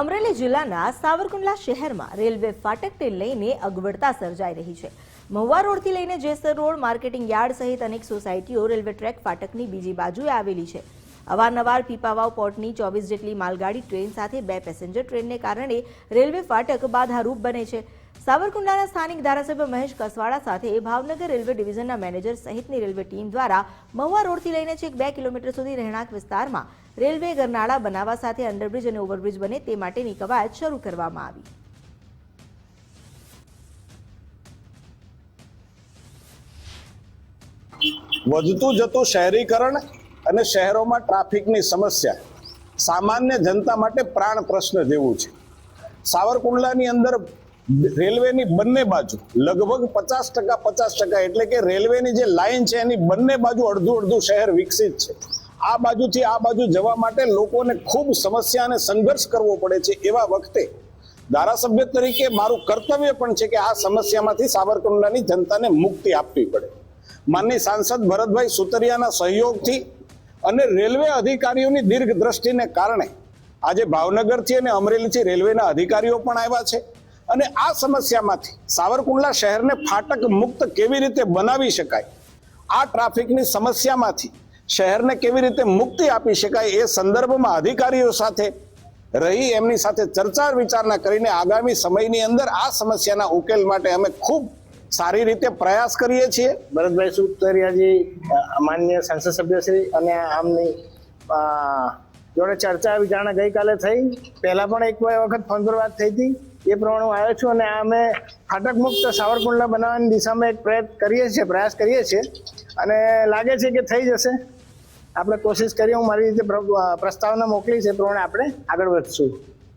અમરેલી જિલ્લાના સાવરકુંડલા શહેરમાં રેલવે ફાટકને લઈને અગવડતા સર્જાઈ રહી છે. મહુવા રોડથી લઈને જેસર રોડ, માર્કેટિંગ યાર્ડ સહિત અનેક સોસાયટીઓ રેલવે ટ્રેક ફાટકની બીજી બાજુએ આવેલી છે. અવારનવાર પીપાવાવ પોર્ટની ચોવીસ જેટલી માલગાડી ટ્રેન સાથે બે પેસેન્જર ટ્રેનને કારણે રેલવે ફાટક બાધારૂપ બને છે. સાવરકુંડલાના સ્થાનિક ધારાસભ્ય મહેશ કસવાડા સાથે ભાવનગર રેલવે ડિવિઝનના મેનેજર સહિતની રેલવે ટીમ દ્વારા મહુવા રોડથી લઈને છેક બે કિલોમીટર સુધી રહેણાંક વિસ્તારમાં રેલવે ગરનાળા બનાવવા સાથે અંડરબ્રિજ અને ઓવરબ્રિજ બને તે માટેની કવાયત શરૂ કરવામાં આવી. વધતું જતું શહેરીકરણ અને શહેરોમાં ટ્રાફિકની સમસ્યા સામાન્ય જનતા માટે પ્રાણ પ્રશ્ન જેવું છે. સાવરકુંડલાની અંદર રેલવેની બંને બાજુ લગભગ પચાસ ટકા પચાસ ટકા એટલે કે રેલવેની જે લાઈન છે એની બંને બાજુ અડધું અડધું શહેર વિકસિત છે. આ બાજુથી આ બાજુ જવા માટે લોકોને ખૂબ સમસ્યા અને સંઘર્ષ કરવો પડે છે એવા વખતે ધારાસભ્ય તરીકે મારું કર્તવ્ય પણ છે કે આ સમસ્યામાંથી સાવરકુંડલાની જનતાને મુક્તિ આપવી પડે. માનની સાંસદ ભરતભાઈ સુતરિયાના સહયોગથી અને રેલવે અધિકારીઓની દીર્ઘ દ્રષ્ટિને કારણે આજે ભાવનગરથી અને અમરેલીથી રેલવેના અધિકારીઓ પણ આવ્યા છે. અને આ સમસ્યામાંથી સાવરકુંડલા શહેરને ફાટક મુક્ત કેવી રીતે બનાવી શકાય? આ ટ્રાફિકની સમસ્યામાંથી શહેરને કેવી રીતે મુક્તિ આપી શકાય એ સંદર્ભમાં અધિકારીઓ સાથે રહી, એમની સાથે ચર્ચા વિચારણા કરીને આગામી સમયની અંદર આ સમસ્યાના ઉકેલ માટે અમે ખૂબ સારી રીતે પ્રયાસ કરીએ છીએ. ભરતભાઈ સુતરિયાજી માન્ય સંસદ સભ્યશ્રી અને આમની જોડે ચર્ચા વિચારણા ગઈકાલે થઈ. પહેલા પણ એક વખત ફોન પર વાત થઈ હતી. એ પ્રમાણે હું આવ્યો છું અને અમે ફાટક મુક્ત સાવરકુંડલા બનાવવાની દિશામાં એક પ્રયત્ન કરીએ છીએ, પ્રયાસ કરીએ છીએ. અને લાગે છે કે થઈ જશે. આપણે કોશિશ કરીએ, હું મારી રીતે પ્રસ્તાવના મોકલી છે, એ પ્રમાણે આપણે આગળ વધશું.